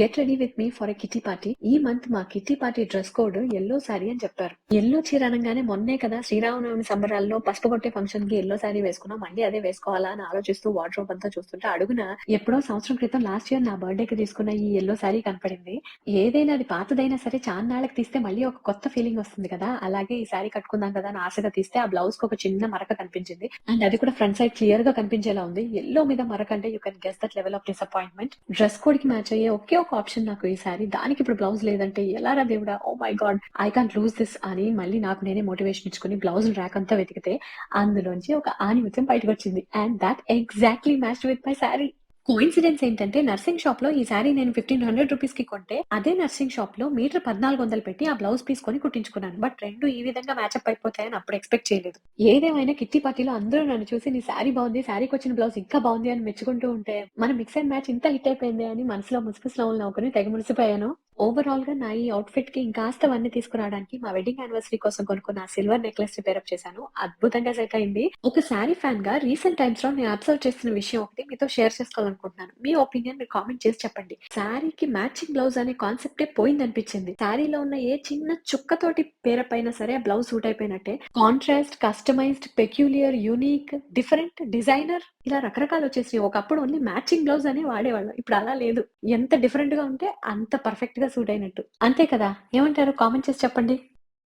Get ready with me for a kitty party ఈ month మా kitty party dress code yellow sari అని చెప్పారు. Yellow చీర అనగానే మొన్నే కదా శ్రీరామనవమి సంబరాల్లో పసుపు కొట్టే ఫంక్షన్కి ఎల్లో సారీ వేసుకున్నాం. మళ్ళీ అదే వేసుకోవాలా అని ఆలోచిస్తూ వార్డ్రోబ్ అంతా చూస్తుంటే అడుగున ఎప్పుడో సంవత్సరం క్రితం లాస్ట్ ఇయర్ నా బర్త్డే కి తీసుకున్న ఈ ఎల్లో సారీ కనపడింది. ఏదైనా అది పాతదైనా సరే చాన్నాళ్ళకి తీస్తే మళ్ళీ ఒక కొత్త ఫీలింగ్ వస్తుంది కదా. అలాగే ఈ సారీ కట్టుకుందాం కదా అని ఆశగా తీస్తే ఆ బ్లౌజ్కి ఒక చిన్న మరక కనిపించింది. అండ్ అది కూడా ఫ్రంట్ సైడ్ క్లియర్గా కనిపించేలా ఉంది. ఎల్లో మీద మరక అంటే you can guess that level of disappointment dress కోడ్కి match అయ్యే ఒకే ఒక ఆప్షన్ నాకు ఈ సారీ దానికి ఇప్పుడు బ్లౌజ్ లేదంటే ఎలారా దేవుడా? ఓ my god I can't lose this అని మళ్ళీ నాకు నేనే మోటివేషన్ ఇచ్చుకుని బ్లౌజ్ ర్యాక్ అంతా వెతికితే అందులోంచి ఒక ఆనిమిత్యం బయటకు వచ్చింది and that exactly match with my sari coincidence ఏంటంటే నర్సింగ్ షాప్లో ఈ సారీ నేను ఫిఫ్టీన్ హండ్రెడ్ రూపీస్కి కొంటే అదే నర్సింగ్ షాప్లో మీటర్ పద్నాలుగు వందలు పెట్టి ఆ బ్లౌజ్ పీస్ కొని కుట్టించుకున్నాను. బట్ రెండు ఈ విధంగా మ్యాచ్అప్ అయిపోతాయని అప్పుడు ఎక్స్పెక్ట్ చేయలేదు. ఏదేమైనా కిట్టి పార్టీలో అందరూ నన్ను చూసి నీ సారీ బాగుంది సారీకి వచ్చిన బ్లౌజ్ ఇంకా బాగుంది అని మెచ్చుకుంటూ ఉంటే మన మిక్స్ అండ్ మ్యాచ్ ఇంత హిట్ అయిపోయింది అని మనసులో ముసుగుస్ నవ్వులు నవ్వుకుని తెగ మురిసిపోయాను. ఓవరాల్గా నా ఈ అవుట్ఫిట్కి ఇంకాస్త అవన్నీ తీసుకురావడానికి మా వెడ్డింగ్ యానివర్సరీ కోసం కొనుక్కున్న సిల్వర్ నెక్లెస్ని పేరప్ చేశాను. అద్భుతంగా సెట్ అయింది. ఒక శారీ ఫ్యాన్గా రీసెంట్ టైమ్స్లో నేను అబ్జర్వ్ చేసిన విషయం ఒకటి మీతో షేర్ చేసుకోవాలనుకుంటున్నాను. మీ ఒపీనియన్ మీరు కామెంట్ చేసి చెప్పండి. శారీకి మ్యాచింగ్ బ్లౌజ్ అనే కాన్సెప్టే పోయింది అనిపించింది శారీలో ఉన్న ఏ చిన్న చుక్కతోటి పేరప్ అయినా సరే బ్లౌజ్ సూట్ అయిపోయినట్టే. Contrast customized peculiar unique different designer ఇలా రకరకాలు వచ్చేసి ఒకప్పుడు ఓన్లీ మ్యాచింగ్ బ్లౌజ్ అనే వాడేవాళ్ళం. ఇప్పుడు అలా లేదు. ఎంత డిఫరెంట్గా ఉంటే అంత పర్ఫెక్ట్ సూట్ అయినట్టు అంతే కదా? ఏమంటారు? కామెంట్ చేసి చెప్పండి.